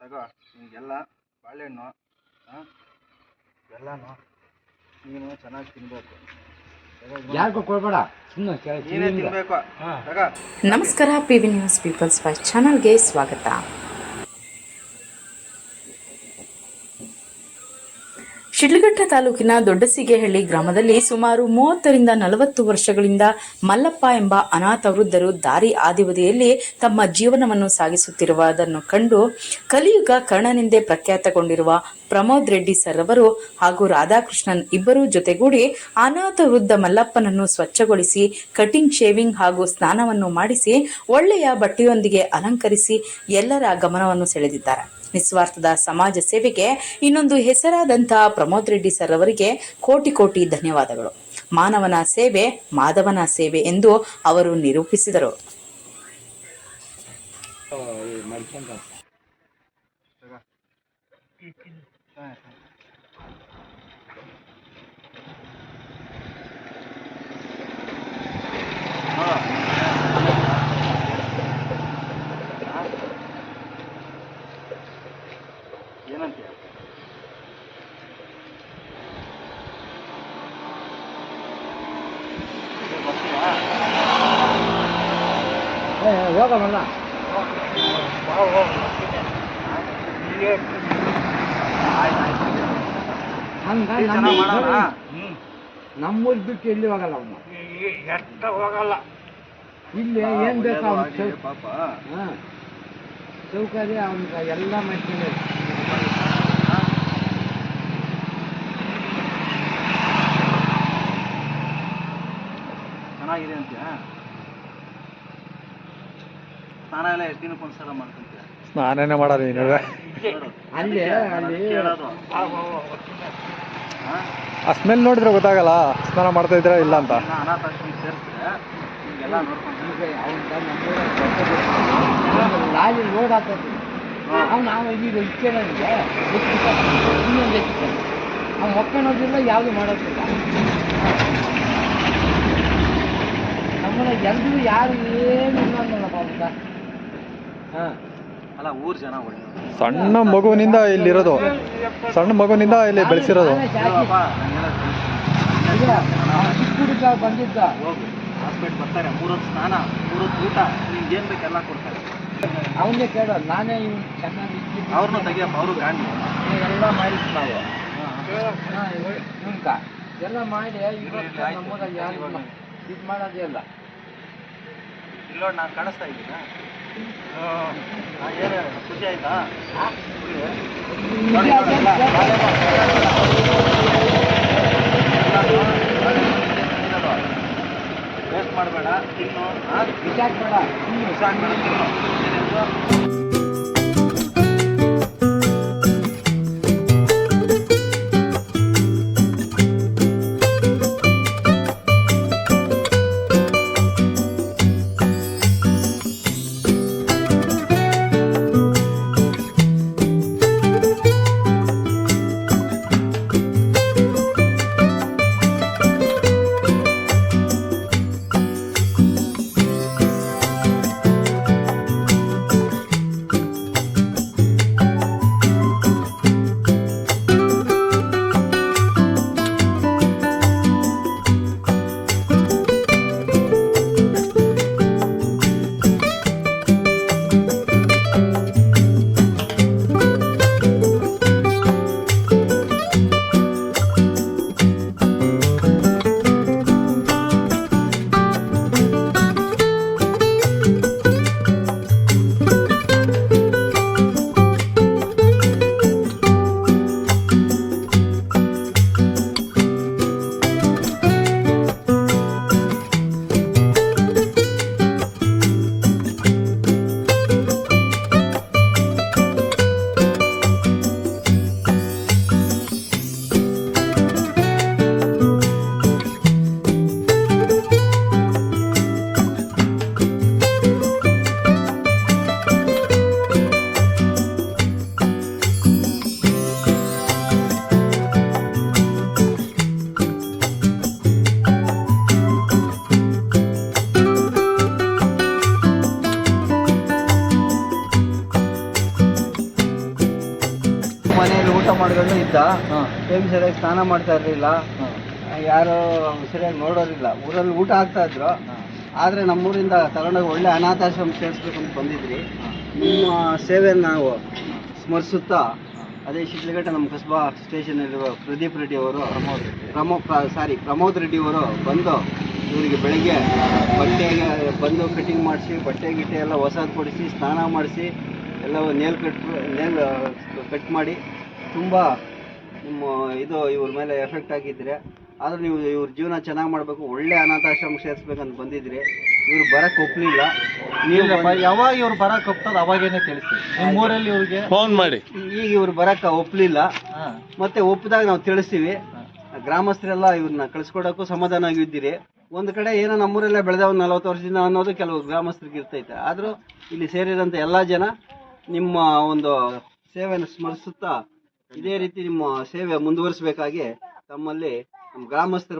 ತಗೋ ನಿಮಗೆಲ್ಲ ಬಾಳೆಹಣ್ಣು ಹಾಂ ಎಲ್ಲನೂ ನೀನು ಚೆನ್ನಾಗಿ. ಯಾರಿಗೂ ಕೊಡಬೇಡ. ಸುಮ್ಮನೆ ನೀನೇ ತಗೋ. ನಮಸ್ಕಾರ P V news people's first ಚಾನಲ್ಗೆ ಸ್ವಾಗತ. ಶಿಡ್ಲಘಟ್ಟ ತಾಲೂಕಿನ ದೊಡ್ಡಸಿಗೆಹಳ್ಳಿ ಗ್ರಾಮದಲ್ಲಿ ಸುಮಾರು ಮೂವತ್ತರಿಂದ ನಲವತ್ತು ವರ್ಷಗಳಿಂದ ಮಲ್ಲಪ್ಪ ಎಂಬ ಅನಾಥ ವೃದ್ಧರು ದಾರಿ ಆದಿವದಿಯಲ್ಲಿ ತಮ್ಮ ಜೀವನವನ್ನು ಸಾಗಿಸುತ್ತಿರುವುದನ್ನು ಕಂಡು ಕಲಿಯುಗ ಕರ್ಣನೆಂದೇ ಪ್ರಖ್ಯಾತಗೊಂಡಿರುವ ಪ್ರಮೋದ್ ರೆಡ್ಡಿ ಸರ್ ಅವರು ಹಾಗೂ ರಾಧಾಕೃಷ್ಣನ್ ಇಬ್ಬರೂ ಜೊತೆಗೂಡಿ ಅನಾಥ ವೃದ್ಧ ಮಲ್ಲಪ್ಪನನ್ನು ಸ್ವಚ್ಛಗೊಳಿಸಿ, ಕಟಿಂಗ್, ಶೇವಿಂಗ್ ಹಾಗೂ ಸ್ನಾನವನ್ನು ಮಾಡಿಸಿ ಒಳ್ಳೆಯ ಬಟ್ಟೆಯೊಂದಿಗೆ ಅಲಂಕರಿಸಿ ಎಲ್ಲರ ಗಮನವನ್ನು ಸೆಳೆದಿದ್ದಾರೆ. ನಿಸ್ವಾರ್ಥದ ಸಮಾಜ ಸೇವೆಗೆ ಇನ್ನೊಂದು ಹೆಸರಾದಂತಹ ಪ್ರಮೋದ್ ರೆಡ್ಡಿ ಸರ್ ಅವರಿಗೆ ಕೋಟಿ ಕೋಟಿ ಧನ್ಯವಾದಗಳು. ಮಾನವನ ಸೇವೆ ಮಾಧವನ ಸೇವೆ ಎಂದು ಅವರು ನಿರೂಪಿಸಿದರು. ಹೋಗಮಲ್ಲ ಹಂಗ ಈ ಚೆನ್ನಾಗ್ ಮಾಡೋಣ? ನಮ್ಮೂರ್ ಬಿಟ್ಟು ಎಲ್ಲಿ ಹೋಗಲ್ಲ ಅವನು ಎಷ್ಟ ಹೋಗಲ್ಲ ಇಲ್ಲಿ ಏನ್ ಬೇಕು ಅವ್ನು ಒಳ್ಳೇದು ಆಗಿ ಪಾಪ ಹಾಂ ಸೌಕರ್ಯ ಅವ್ನಿಗೆ ಎಲ್ಲ ಮಾಡ್ತೀನಿ ಚೆನ್ನಾಗಿದೆ ಅಂತೀಯ ಸ್ನಾನ ಎಲ್ಲ ಎಷ್ಟು ದಿನಕ್ಕೆ ಒಂದ್ಸಲ ಮಾಡ್ಕೊಂತೀರ? ಸ್ನಾನನೇ ಮಾಡೋದು ನೀನು. ಅಲ್ಲಿ ನಾನು ಅಲ್ಲಿ ಕೇಳೋದು. ಆ ಸ್ಮೆಲ್ ನೋಡಿದ್ರೆ ಗೊತ್ತಾಗಲ್ಲ ಸ್ನಾನ ಮಾಡ್ತಾ ಇದ್ದೀರಾ ಇಲ್ಲ ಅಂತ. ಸ್ನಾನ ಅನಾಥಾಶ್ರಮ ಸೇರಿಸಿದ್ರೆ ನೋಡ್ಕೊಂಡು. ಲೋಡ್ ಹಾಕೋದು ನಾವು ಈಗ. ಇನ್ನೊಂದು ಅವ್ನು ಯಾವುದು ಮಾಡೋದಿಲ್ಲ ನಮ್ಮನ್ನ ಎಲ್ಲರೂ ಯಾರು ಏನು ಇಲ್ಲ ಪಾಪ ಹಾಂ ಅಲ್ಲ ಊರ್ ಜನ ಒಳ್ಳೆಯವರು ಸಣ್ಣ ಮಗುವಿನಿಂದ ಇಲ್ಲಿರೋದು. ಸಣ್ಣ ಮಗುವಿನಿಂದ ಇಲ್ಲಿ ಬೆಳೆಸಿರೋದು. ಬಂದಿದ್ದ. ಬರ್ತಾರೆ. ಮೂರೊತ್ತು ಸ್ನಾನ ಮೂರೊತ್ತು ಊಟ ನಿಮ್ಗೆ ಏನ್ ಬೇಕು ಎಲ್ಲ ಕೊಡ್ತಾರೆ. ಅವನಿಗೆ ಕೇಳೋ ನಾನೇ ಇವ್ನು ಚೆನ್ನಾಗಿ ಅವ್ರನ್ನೂ ತೆಗಿಯಪ್ಪ ಅವರು ಗಾಂಧಿ ಎಲ್ಲ ಮಾಡಿದ್ದು ನಾವು. ಹಾಂ ಇವ್ನ್ಕ ಎಲ್ಲ ಮಾಡಿ ಇವತ್ತು ನಮ್ಮೂರಲ್ಲಿ ಯಾರು ಇದು ಮಾಡೋದೇ ಇಲ್ಲ. ಇಲ್ಲೋಡ್ ನಾನು ಕಾಣಿಸ್ತಾ ಇದ್ದೀನಾ? ಏನು ಖುಷಿ ಆಯ್ತಾ ವೇಸ್ಟ್ ಮಾಡಬೇಡ ತಿನ್ನು ಬಿಸಾಕ್ಬೇಡ ಬಿಸಾಕ್ಬೇಡ ತಿನ್ನು ಊಟ ಮಾಡ್ಕೊಂಡು ಇದ್ದ. ಟೈಮ್ ಸರಿಯಾಗಿ ಸ್ನಾನ ಮಾಡ್ತಾ ಇರಲಿಲ್ಲ. ಯಾರು ಸರಿಯಾಗಿ ನೋಡೋರಿಲ್ಲ. ಊರಲ್ಲಿ ಊಟ ಆಗ್ತಾ ಇದ್ರು. ಆದರೆ ನಮ್ಮೂರಿಂದ ತಗೊಂಡೋಗಿ ಒಳ್ಳೆ ಅನಾಥಾಶ್ರಮ ಸೇರಿಸ್ಬೇಕು ಅಂತ ಬಂದಿದ್ರಿ ನಿಮ್ಮ ಸೇವೆಯನ್ನು ನಾವು ಸ್ಮರಿಸುತ್ತಾ ಅದೇ ಶಿಡ್ಲಘಟ್ಟ ನಮ್ಮ ಕಸ್ಬಾ ಸ್ಟೇಷನಲ್ಲಿರುವ ಪ್ರದೀಪ್ ರೆಡ್ಡಿ ಅವರು ಪ್ರಮೋ ಸಾರಿ ಪ್ರಮೋದ್ ರೆಡ್ಡಿ ಅವರು ಬಂದು ಇವರಿಗೆ ಬೆಳಿಗ್ಗೆ ಬಟ್ಟೆಗೆ ಬಂದು ಕಟಿಂಗ್ ಮಾಡಿಸಿ ಬಟ್ಟೆ ಗಿಟ್ಟೆ ಎಲ್ಲ ಹೊಸದು ಕೊಡಿಸಿ ಸ್ನಾನ ಮಾಡಿಸಿ ಎಲ್ಲ ನೇಲ್ ಕಟ್ ನೇಲ್ ಕಟ್ ಮಾಡಿ ತುಂಬ ನಿಮ್ಮ ಇದು ಇವ್ರ ಮೇಲೆ ಎಫೆಕ್ಟ್ ಆಗಿದ್ರೆ ಆದರೂ ನೀವು ಇವ್ರ ಜೀವನ ಚೆನ್ನಾಗಿ ಮಾಡಬೇಕು ಒಳ್ಳೆ ಅನಾಥಾಶ್ರಮ ಸೇರಿಸ್ಬೇಕಂತ ಬಂದಿದ್ರಿ ಇವ್ರು ಬರಕ್ಕೆ ಒಪ್ಪಲಿಲ್ಲ ನೀವು ಯಾವಾಗ ಇವ್ರು ಬರಕ್ಕೆ ಒಪ್ತದ ಅವಾಗೇನೆ ತಿಳಿಸಿ ನಿಮ್ಮ ಊರಲ್ಲಿ ಇವ್ರಿಗೆ? ಫೋನ್ ಮಾಡಿ. ಈಗ ಇವ್ರು ಬರಕ್ಕೆ ಒಪ್ಪಲಿಲ್ಲ ಮತ್ತೆ ಒಪ್ಪಿದಾಗ ನಾವು ತಿಳಿಸ್ತೀವಿ. ಗ್ರಾಮಸ್ಥರೆಲ್ಲ ಇವ್ರನ್ನ ಕಳಿಸ್ಕೊಡೋಕ್ಕೂ ಸಮಾಧಾನ ಆಗಿದ್ದೀರಿ. ಒಂದು ಕಡೆ ಏನೋ ನಮ್ಮೂರಲ್ಲೇ ಬೆಳೆದ ಒಂದು ನಲವತ್ತು ವರ್ಷದಿಂದ ಅನ್ನೋದು ಕೆಲವು ಗ್ರಾಮಸ್ಥರಿಗೆ ಇರ್ತೈತೆ. ಆದರೂ ಇಲ್ಲಿ ಸೇರಿರೋಂಥ ಎಲ್ಲ ಜನ ನಿಮ್ಮ ಒಂದು ಸೇವೆಯನ್ನು ಸ್ಮರಿಸುತ್ತಾ ಇದೇ ರೀತಿ ನಿಮ್ಮ ಸೇವೆ ಮುಂದುವರಿಸಬೇಕಾಗಿ ತಮ್ಮಲ್ಲಿ ನಮ್ಮ ಗ್ರಾಮಸ್ಥರ